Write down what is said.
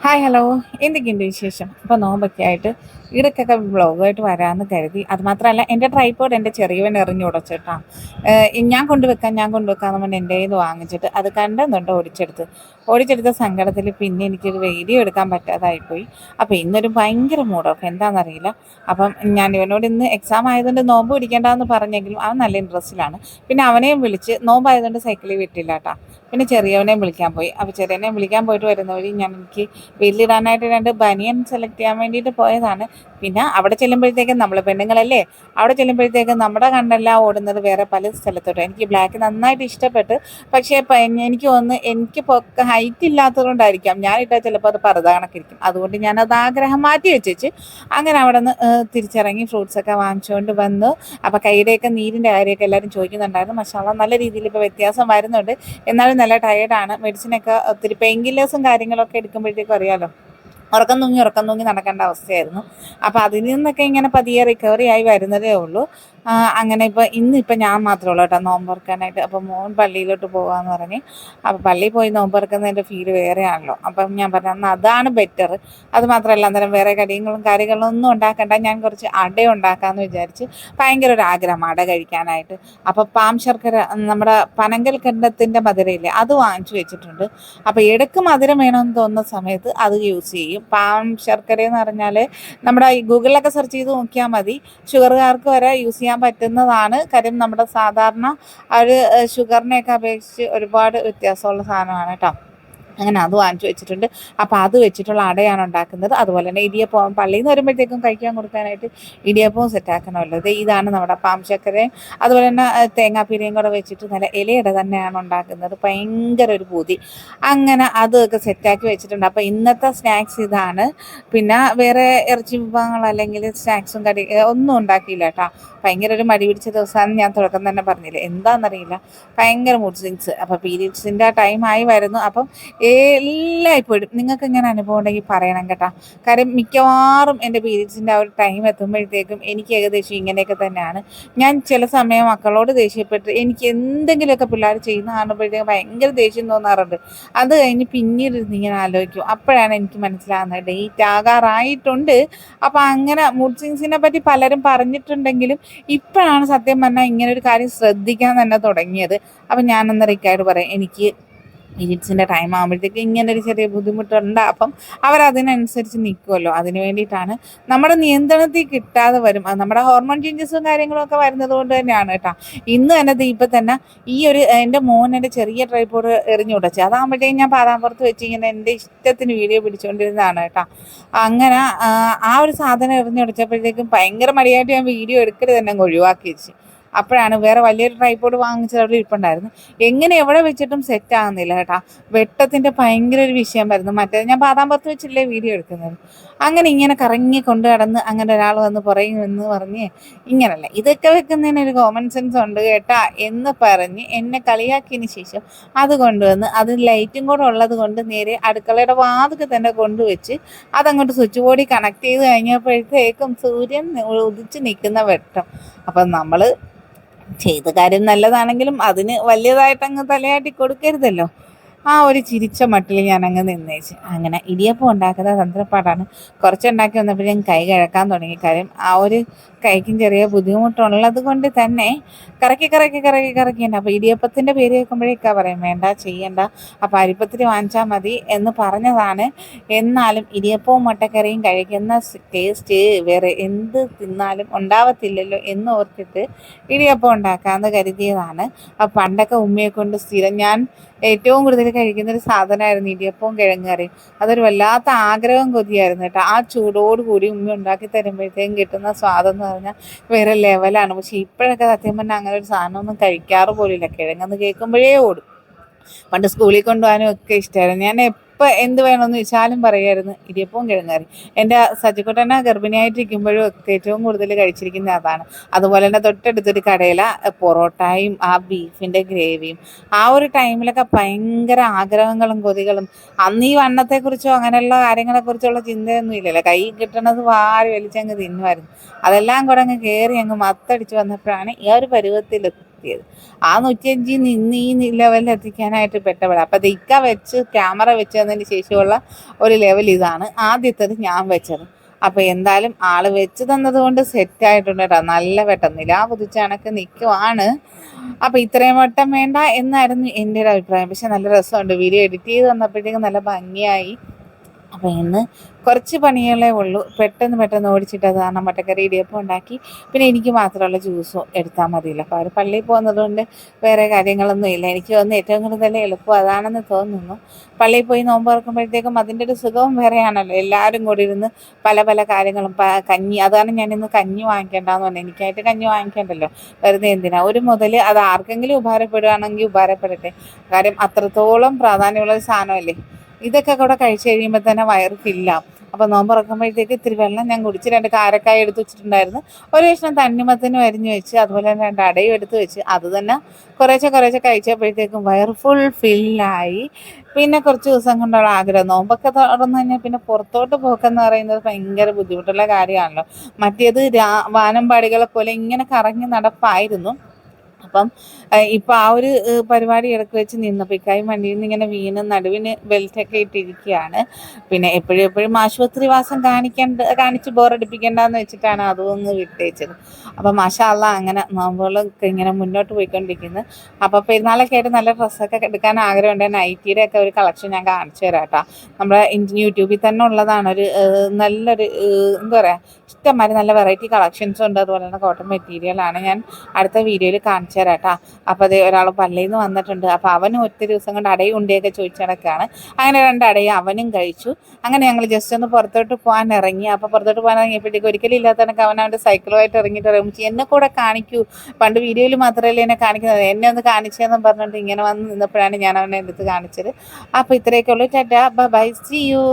Hi hello എന്തൊക്കെയുണ്ട് വിശേഷം? ഇപ്പോൾ നോമ്പൊക്കെ ആയിട്ട് ഇടയ്ക്കൊക്കെ വ്ളോഗായിട്ട് വരാമെന്ന് കരുതി. അതുമാത്രമല്ല എന്റെ ട്രൈപ്പോഡ് എന്റെ ചെറിയവൻ എറിഞ്ഞു ഉടച്ചിട്ടാണ് ഞാൻ കൊണ്ടുവെക്കാം ഞാൻ കൊണ്ടുവെക്കാന്ന് പറഞ്ഞ് എന്റെ നിന്ന് വാങ്ങിച്ചിട്ട് അത് കണ്ടെന്നുണ്ട് ഓടിച്ചെടുത്ത്. ഓടിച്ചെടുത്ത സങ്കടത്തിൽ പിന്നെ എനിക്കൊരു വീഡിയോ എടുക്കാൻ പറ്റാതായിപ്പോയി. അപ്പോൾ ഇന്നൊരു ഭയങ്കര മൂഡ് ഓഫ് എന്താണെന്നറിയില്ല അപ്പം ഞാൻ ഇവനോട് ഇന്ന് എക്സാം ആയതുകൊണ്ട് നോമ്പ് പിടിക്കേണ്ടതെന്ന് പറഞ്ഞെങ്കിലും അവൻ നല്ല ഇൻട്രസ്റ്റിലാണ് പിന്നെ അവനെയും വിളിച്ച് നോമ്പായതുകൊണ്ട് സൈക്കിളിൽ വിട്ടില്ല കേട്ടോ പിന്നെ ചെറിയവനെയും വിളിക്കാൻ പോയി. അപ്പോൾ ചെറിയവനെയും വിളിക്കാൻ പോയിട്ട് വരുന്ന വഴി ഞാൻ എനിക്ക് വീട്ടിലിടാനായിട്ട് രണ്ട് ബനിയൻ സെലക്ട് ചെയ്യാൻ വേണ്ടിയിട്ട് പോയതാണ്. പിന്നെ അവിടെ ചെല്ലുമ്പോഴത്തേക്കും നമ്മൾ പെണ്ണുങ്ങളല്ലേ? അവിടെ ചെല്ലുമ്പോഴത്തേക്കും നമ്മുടെ കണ്ണെല്ലാം ഓടുന്നത് വേറെ പല സ്ഥലത്തോട്ട്. എനിക്ക് ബ്ലാക്ക് നന്നായിട്ട് ഇഷ്ടപ്പെട്ട്. പക്ഷേ എനിക്ക് ഒന്ന് എനിക്ക് ഹൈറ്റ് ഇല്ലാത്തതുകൊണ്ടായിരിക്കാം ഞാൻ ഇട്ടാൽ ചിലപ്പോൾ അത് പറുത കണക്കിരിക്കും അതുകൊണ്ട് ഞാനത് ആഗ്രഹം മാറ്റി വെച്ചേച്ച് അങ്ങനെ അവിടെ നിന്ന് തിരിച്ചിറങ്ങി ഫ്രൂട്ട്സൊക്കെ വാങ്ങിച്ചുകൊണ്ട് വന്നു. അപ്പോൾ കൈയുടെയൊക്കെ നീരിന്റെ കാര്യമൊക്കെ എല്ലാവരും ചോദിക്കുന്നുണ്ടായിരുന്നു. മസാല നല്ല രീതിയിൽ ഇപ്പോൾ വ്യത്യാസം വരുന്നുണ്ട്. എന്നാലും നല്ല ടയേർഡാണ് മെഡിസിനൊക്കെ ഒത്തിരി പെയിൻ കില്ലേഴ്സും കാര്യങ്ങളൊക്കെ എടുക്കുമ്പോഴത്തേക്കും അറിയാലോ. ഉറക്കം തൂങ്ങി ഉറക്കം തൂങ്ങി നടക്കേണ്ട അവസ്ഥയായിരുന്നു. അപ്പോൾ അതിൽ നിന്നൊക്കെ ഇങ്ങനെ പതിയെ റിക്കവറി ആയി വരുന്നതേ ഉള്ളൂ. അങ്ങനെ ഇപ്പോൾ ഇന്നിപ്പോൾ ഞാൻ മാത്രമേ കേട്ടോ. നോമ്പ് തുറക്കാനായിട്ട് അപ്പോൾ മോൻ പള്ളിയിലോട്ട് പോകാമെന്ന് പറഞ്ഞ്. അപ്പോൾ പള്ളിയിൽ പോയി നോമ്പ് തുറക്കുന്നതിന്റെ ഫീൽ വേറെയാണല്ലോ. അപ്പം ഞാൻ പറഞ്ഞു അതാണ് ബെറ്റർ അത് മാത്രമല്ല അന്നേരം വേറെ കടികളും കാര്യങ്ങളും ഒന്നും ഉണ്ടാക്കണ്ട. ഞാൻ കുറച്ച് അട ഉണ്ടാക്കാമെന്ന് വിചാരിച്ച് ഭയങ്കര ഒരു ആഗ്രഹം അട കഴിക്കാനായിട്ട്. അപ്പോൾ പാം ശർക്കര നമ്മുടെ പനങ്കൽ കണ്ടത്തിന്റെ മധുരയില്ലേ അത് വാങ്ങിച്ചു വെച്ചിട്ടുണ്ട്. അപ്പോൾ ഇടയ്ക്ക് മധുരം വേണമെന്ന് തോന്നുന്ന സമയത്ത് അത് യൂസ് ചെയ്യും. പാം ശർക്കര എന്ന് പറഞ്ഞാൽ നമ്മുടെ ഗൂഗിളിലൊക്കെ സെർച്ച് ചെയ്ത് നോക്കിയാൽ മതി. ഷുഗറുകാർക്ക് വരെ യൂസ് ചെയ്യാൻ പറ്റുന്നതാണ്. കാര്യം നമ്മുടെ സാധാരണ ഒരു ഷുഗറിനെയൊക്കെ അപേക്ഷിച്ച് ഒരുപാട് വ്യത്യാസമുള്ള സാധനമാണ് കേട്ടോ അങ്ങനെ അത് വാങ്ങിച്ചു വെച്ചിട്ടുണ്ട്. അപ്പോൾ അത് വെച്ചിട്ടുള്ള അടയാണ് ഉണ്ടാക്കുന്നത്. അതുപോലെ തന്നെ ഇടിയപ്പം പള്ളിയിൽ നിന്ന് വരുമ്പോഴത്തേക്കും കഴിക്കാൻ കൊടുക്കാനായിട്ട് ഇടിയപ്പവും സെറ്റാക്കണമല്ലോ ഇത് ഇതാണ് നമ്മുടെ പാം ശർക്കരയും. അതുപോലെ തന്നെ തേങ്ങാപ്പീരയും കൂടെ വെച്ചിട്ട് നല്ല ഇലയുടെ തന്നെയാണ് ഉണ്ടാക്കുന്നത്. ഭയങ്കര ഒരു പൂതി. അങ്ങനെ അതൊക്കെ സെറ്റാക്കി വെച്ചിട്ടുണ്ട്. അപ്പോൾ ഇന്നത്തെ സ്നാക്സ് ഇതാണ്. പിന്നെ വേറെ ഇറച്ചി വിഭവങ്ങൾ അല്ലെങ്കിൽ സ്നാക്സും കടി ഒന്നും ഉണ്ടാക്കിയില്ല കേട്ടോ ഭയങ്കര ഒരു മടി പിടിച്ച ദിവസമാണെന്ന് ഞാൻ തുടക്കം തന്നെ പറഞ്ഞില്ല? എന്താണെന്നറിയില്ല. ഭയങ്കര മൂഡ് സ്വിങ്സ് അപ്പോൾ പീരീഡ്സിന്റെ ടൈം ആയി വരുന്നു. അപ്പം എല്ലായ്പ്പോഴും നിങ്ങൾക്ക് ഇങ്ങനെ അനുഭവം ഉണ്ടെങ്കിൽ പറയണം കേട്ടോ. കാര്യം മിക്കവാറും എന്റെ പീരീഡ്സിന്റെ ആ ഒരു ടൈം എത്തുമ്പോഴത്തേക്കും എനിക്ക് ഏകദേശം ഇങ്ങനെയൊക്കെ തന്നെയാണ്. ഞാൻ ചില സമയം മക്കളോട് ദേഷ്യപ്പെട്ട് എനിക്ക് എന്തെങ്കിലുമൊക്കെ പിള്ളേർ ചെയ്യുന്ന കാണുമ്പോഴത്തേക്കും ഭയങ്കര ദേഷ്യം തോന്നാറുണ്ട്. അത് കഴിഞ്ഞ് പിന്നീട് ഇങ്ങനെ ആലോചിക്കും. അപ്പോഴാണ് എനിക്ക് മനസ്സിലാകുന്നത് ഡേറ്റ് ആകാറായിട്ടുണ്ട്. അപ്പോൾ അങ്ങനെ മൂഡ് സ്വിങ്സിനെ പറ്റി പലരും പറഞ്ഞിട്ടുണ്ടെങ്കിലും ഇപ്പോഴാണ് സത്യം പറഞ്ഞാൽ ഇങ്ങനെ ഒരു കാര്യം ശ്രദ്ധിക്കാൻ തന്നെ തുടങ്ങിയത്. അപ്പം ഞാനെന്ന ഇക്കായിട്ട് പറയാം. എനിക്ക് പീരീഡ്സിന്റെ ടൈം ആകുമ്പോഴത്തേക്ക് ഇങ്ങനെ ഒരു ചെറിയ ബുദ്ധിമുട്ടുണ്ട്. അപ്പം അവരതിനനുസരിച്ച് നിൽക്കുമല്ലോ അതിന് വേണ്ടിയിട്ടാണ് നമ്മുടെ നിയന്ത്രണത്തിൽ കിട്ടാതെ വരും. നമ്മുടെ ഹോർമോൺ ചേഞ്ചസും കാര്യങ്ങളും ഒക്കെ വരുന്നത് കൊണ്ട് തന്നെയാണ് കേട്ടോ. ഇന്ന് തന്നെ ഇപ്പം തന്നെ ഈ ഒരു എന്റെ മോൻ എന്റെ ചെറിയ ട്രൈപ്പോഡ് എറിഞ്ഞു വിടച്ചു അതാകുമ്പോഴത്തേക്കും ഞാൻ പാതാമ്പുറത്ത് വെച്ച് ഇങ്ങനെ എന്റെ ഇഷ്ടത്തിന് വീഡിയോ പിടിച്ചുകൊണ്ടിരുന്നതാണ് കേട്ടോ. അങ്ങനെ ആ ഒരു സാധനം എറിഞ്ഞു വിടച്ചപ്പോഴത്തേക്കും ഭയങ്കര മടിയായിട്ട് ഞാൻ വീഡിയോ എടുക്കരുത് തന്നെ ഒഴിവാക്കി വെച്ച്. അപ്പോഴാണ് വേറെ വലിയൊരു ട്രൈപോഡ് വാങ്ങിച്ചത് അവിടെ ഇരിപ്പുണ്ടായിരുന്നു. എങ്ങനെ എവിടെ വെച്ചിട്ടും സെറ്റ് ആകുന്നില്ല കേട്ടാ. വെട്ടത്തിന്റെ ഭയങ്കര ഒരു വിഷയം വരുന്നു. മറ്റേത് ഞാൻ പാതാമ്പത്ത് വെച്ചില്ലേ വീഡിയോ എടുക്കുന്നത്. അങ്ങനെ ഇങ്ങനെ കറങ്ങി കൊണ്ട് കടന്ന് അങ്ങനെ ഒരാൾ വന്ന് പറയും എന്ന് പറഞ്ഞ് ഇങ്ങനല്ല. ഇതൊക്കെ വെക്കുന്നതിന് ഒരു കോമൺ സെൻസ് ഉണ്ട് കേട്ടാ എന്ന് പറഞ്ഞ് എന്നെ കളിയാക്കിയതിന് ശേഷം അത് കൊണ്ടുവന്ന് അത് ലൈറ്റും കൂടെ ഉള്ളത് കൊണ്ട് നേരെ അടുക്കളയുടെ വാതിക്ക് തന്നെ കൊണ്ടുവച്ച് അതങ്ങോട്ട് സ്വിച്ച് ബോർഡിൽ കണക്ട് ചെയ്ത് കഴിഞ്ഞപ്പോഴത്തേക്കും സൂര്യൻ ഉദിച്ച് നിൽക്കുന്ന വെട്ടം. അപ്പം നമ്മൾ ചെയ്ത കാര്യം നല്ലതാണെങ്കിലും അതിന് വലിയതായിട്ട് അങ്ങ് തലയാട്ടി കൊടുക്കരുതല്ലോ. ആ ഒരു ചിരിച്ച മട്ടിൽ ഞാൻ അങ്ങ് നിന്നേച്ച്. അങ്ങനെ ഇടിയപ്പം ഉണ്ടാക്കുന്ന തന്ത്രപ്പാടാണ്. കുറച്ചുണ്ടാക്കി വന്നപ്പോഴും കൈ കഴക്കാൻ തുടങ്ങി. കാര്യം ആ ഒരു കൈക്കും ചെറിയ ബുദ്ധിമുട്ടുള്ളത് കൊണ്ട് തന്നെ കറക്കി കറക്കി കറക്കി കറക്കിയുണ്ട് അപ്പോൾ ഇടിയപ്പത്തിന്റെ പേര് കേൾക്കുമ്പോഴേക്കാ പറയും വേണ്ട ചെയ്യണ്ട. അപ്പോൾ അരിപ്പത്തിരി വാങ്ങിച്ചാൽ മതി എന്ന് പറഞ്ഞതാണ്. എന്നാലും ഇടിയപ്പവും മുട്ടക്കറിയും കഴിക്കുന്ന ടേസ്റ്റ് വേറെ എന്ത് തിന്നാലും ഉണ്ടാവത്തില്ലല്ലോ എന്ന് ഓർത്തിട്ട് ഇടിയപ്പം ഉണ്ടാക്കാമെന്ന് കരുതിയതാണ്. അപ്പം പണ്ടൊക്കെ ഉമ്മയെ കൊണ്ട് സ്ഥിരം ഞാൻ ഏറ്റവും കൂടുതൽ കഴിക്കുന്ന ഒരു സാധനമായിരുന്നു ഇടിയപ്പവും കിഴങ്ങറി. അതൊരു വല്ലാത്ത ആഗ്രഹം കൊതിയായിരുന്നു കേട്ടോ. ആ ചൂടോട് കൂടി ഉമ്മ ഉണ്ടാക്കി തരുമ്പോഴത്തേക്കും കിട്ടുന്ന സ്വാദം എന്ന് പറഞ്ഞാൽ വേറെ ലെവലാണ് പക്ഷെ ഇപ്പോഴൊക്കെ സത്യം പറഞ്ഞാൽ അങ്ങനെ ഒരു സാധനമൊന്നും കഴിക്കാറ് പോലില്ല കിഴങ്ങെന്ന് കേൾക്കുമ്പോഴേ ഓടും. പണ്ട് സ്കൂളിൽ കൊണ്ടുപോകാനും ഒക്കെ ഇഷ്ടമായിരുന്നു ഞാൻ എപ്പോൾ എന്ത് വേണമെന്ന് വെച്ചാലും പറയായിരുന്നു. ഇടിയപ്പവും കിഴങ്ങറി. എന്റെ സജിക്കുട്ടന ഗർഭിണിയായിട്ടിരിക്കുമ്പോഴും ഒക്കെ ഏറ്റവും കൂടുതൽ കഴിച്ചിരിക്കുന്ന അതാണ്. അതുപോലെ തന്നെ തൊട്ടടുത്തൊരു കടയില പൊറോട്ടയും ആ ബീഫിന്റെ ഗ്രേവിയും. ആ ഒരു ടൈമിലൊക്കെ ഭയങ്കര ആഗ്രഹങ്ങളും കൊതികളും. അന്ന് ഈ വണ്ണത്തെക്കുറിച്ചോ അങ്ങനെയുള്ള കാര്യങ്ങളെക്കുറിച്ചുള്ള ചിന്തയൊന്നും ഇല്ലല്ലോ. കൈ കിട്ടണത് വാരി വലിച്ചങ്ങ് തിന്നുമായിരുന്നു. അതെല്ലാം കൂടെ അങ്ങ് കയറി അങ്ങ് മത്തടിച്ച് വന്നപ്പോഴാണ് ഈ ഒരു പരുവത്തിൽ എത്തിയത് ആ നൂറ്റിയഞ്ചിൽ നിന്ന് ഈ ലെവലിൽ എത്തിക്കാനായിട്ട് പെട്ടവിടെ അപ്പം ഇക്ക വെച്ച് ക്യാമറ വെച്ച് തന്നതിന് ശേഷമുള്ള ഒരു ലെവൽ ഇതാണ് ആദ്യത്തത് ഞാൻ വെച്ചത്. അപ്പോൾ എന്തായാലും ആൾ വെച്ച് തന്നത് കൊണ്ട് സെറ്റ് ആയിട്ടുണ്ട് കേട്ടോ നല്ല വെട്ടം. നിലാ പുതിച്ച കണക്ക് നിൽക്കുവാണ് അപ്പോൾ ഇത്രയും വട്ടം വേണ്ട എന്നായിരുന്നു എന്റെ ഒരു അഭിപ്രായം. പക്ഷെ നല്ല രസമുണ്ട്. വീഡിയോ എഡിറ്റ് ചെയ്ത് വന്നപ്പോഴത്തേക്കും നല്ല ഭംഗിയായി. അപ്പോൾ ഇന്ന് കുറച്ച് പണികളേ ഉള്ളൂ. പെട്ടെന്ന് പെട്ടെന്ന് ഓടിച്ചിട്ട് കാരണം പച്ചക്കറി ഇടിയപ്പം ഉണ്ടാക്കി. പിന്നെ എനിക്ക് മാത്രമുള്ള ജ്യൂസും എടുത്താൽ മതിയില്ല. അപ്പോൾ അവർ പള്ളിയിൽ പോകുന്നത് കൊണ്ട് വേറെ കാര്യങ്ങളൊന്നും ഇല്ല. എനിക്ക് തോന്നുന്നു ഏറ്റവും കൂടുതൽ എളുപ്പം അതാണെന്ന് തോന്നുന്നു. പള്ളിയിൽ പോയി നോമ്പ് തുറക്കുമ്പോഴത്തേക്കും അതിന്റെ ഒരു സുഖവും വേറെയാണല്ലോ. എല്ലാവരും കൂടി ഇരുന്ന് പല പല കാര്യങ്ങളും കഞ്ഞി. അതാണ് ഞാനിന്ന് കഞ്ഞി വാങ്ങിക്കേണ്ടതെന്ന് പറഞ്ഞത്. എനിക്കായിട്ട് കഞ്ഞി വാങ്ങിക്കേണ്ടല്ലോ. വെറുതെ എന്തിനാ? ഒരു മുതൽ അത് ആർക്കെങ്കിലും ഉപകാരപ്പെടുകയാണെങ്കിൽ ഉപകാരപ്പെടട്ടെ. കാര്യം അത്രത്തോളം പ്രാധാന്യമുള്ള ഒരു സാധനമല്ലേ? ഇതൊക്കെ കൂടെ കഴിച്ചു കഴിയുമ്പോൾ തന്നെ വയറ് ഫില്ലാവും. അപ്പോൾ നോമ്പ് തുറക്കുമ്പോഴത്തേക്ക് ഇത്തിരി വെള്ളം ഞാൻ കുടിച്ച് രണ്ട് കാരക്കായ എടുത്ത് വെച്ചിട്ടുണ്ടായിരുന്നു. ഒരു കഷ്ണം തന്നിമത്തിന് വരിഞ്ഞു വെച്ച് അതുപോലെ തന്നെ രണ്ട് അടയും എടുത്ത് വെച്ച് അത് തന്നെ കുറേശ്ശെ കുറേശ്ശെ കഴിച്ചപ്പോഴത്തേക്കും വയറ് ഫുൾ ഫില്ലായി. പിന്നെ കുറച്ച് ദിവസം കൊണ്ടുള്ള ആഗ്രഹം. നോമ്പൊക്കെ തുറന്നു കഴിഞ്ഞാൽ പിന്നെ പുറത്തോട്ട് പോക്കെന്ന് പറയുന്നത് ഭയങ്കര ബുദ്ധിമുട്ടുള്ള കാര്യമാണല്ലോ. മറ്റേത് വാനമ്പാടികളെ പോലെ ഇങ്ങനെ കറങ്ങി നടപ്പായിരുന്നു. അപ്പം ഇപ്പം ആ ഒരു പരിപാടി ഇടയ്ക്ക് വെച്ച് നിന്നപ്പോൾ ഇക്കായും വണ്ടിയിൽ നിന്ന് ഇങ്ങനെ വീണ് നടുവിന് ബെൽറ്റൊക്കെ ഇട്ടിരിക്കുകയാണ് പിന്നെ എപ്പോഴും എപ്പോഴും ആശുപത്രി വാസം കാണിക്കേണ്ട കാണിച്ച് ബോറടിപ്പിക്കേണ്ടെന്ന് വെച്ചിട്ടാണ് അതും ഒന്ന് വിട്ടേച്ചത്. അപ്പം മഷാല്ല അങ്ങനെ നോമ്പുകളൊക്കെ ഇങ്ങനെ മുന്നോട്ട് പോയിക്കൊണ്ടിരിക്കുന്നു. അപ്പോൾ പെരുന്നാളൊക്കെ ആയിട്ട് നല്ല ഡ്രസ്സൊക്കെ എടുക്കാൻ ആഗ്രഹമുണ്ട്. നൈറ്റിയുടെ ഒക്കെ ഒരു കളക്ഷൻ ഞാൻ കാണിച്ചു തരാം കേട്ടോ. നമ്മുടെ യൂട്യൂബിൽ തന്നെ ഉള്ളതാണ് ഒരു നല്ലൊരു എന്താ പറയുക ഇഷ്ടംമാതിരി നല്ല വെറൈറ്റി കളക്ഷൻസ് ഉണ്ട്. അതുപോലെ തന്നെ കോട്ടൺ മെറ്റീരിയലാണ് ഞാൻ അടുത്ത വീഡിയോയിൽ കാണിച്ചു തരാം കേട്ടോ അപ്പോൾ അത് ഒരാൾ പള്ളിയിൽ നിന്ന് വന്നിട്ടുണ്ട്. അപ്പോൾ അവനും ഒത്തിരി ദിവസം കൊണ്ട് അടയും ഉണ്ടിയൊക്കെ ചോദിച്ചിടക്കാണ് അങ്ങനെ രണ്ട് അടയും അവനും കഴിച്ചു. അങ്ങനെ ഞങ്ങൾ ജസ്റ്റ് ഒന്ന് പുറത്തോട്ട് പോകാൻ ഇറങ്ങി. അപ്പോൾ പുറത്തോട്ട് പോകാൻ ഇറങ്ങിയപ്പോഴത്തേക്ക് ഒരിക്കലും ഇല്ലാത്തവനൊക്കെ അവൻ അവന്റെ സൈക്കിളുമായിട്ട് ഇറങ്ങിയിട്ട് ഇറങ്ങി എന്നെ കൂടെ കാണിക്കൂ. പണ്ട് വീഡിയോയിൽ മാത്രമല്ലേ എന്നെ കാണിക്കുന്നത്? എന്നെ ഒന്ന് കാണിച്ചതെന്നും പറഞ്ഞിട്ട് ഇങ്ങനെ വന്ന് നിന്നപ്പോഴാണ് ഞാൻ അവനെ എടുത്ത് കാണിച്ചത്. അപ്പോൾ ഇത്രയൊക്കെ ഉള്ളൂ. ടാറ്റാ. By C U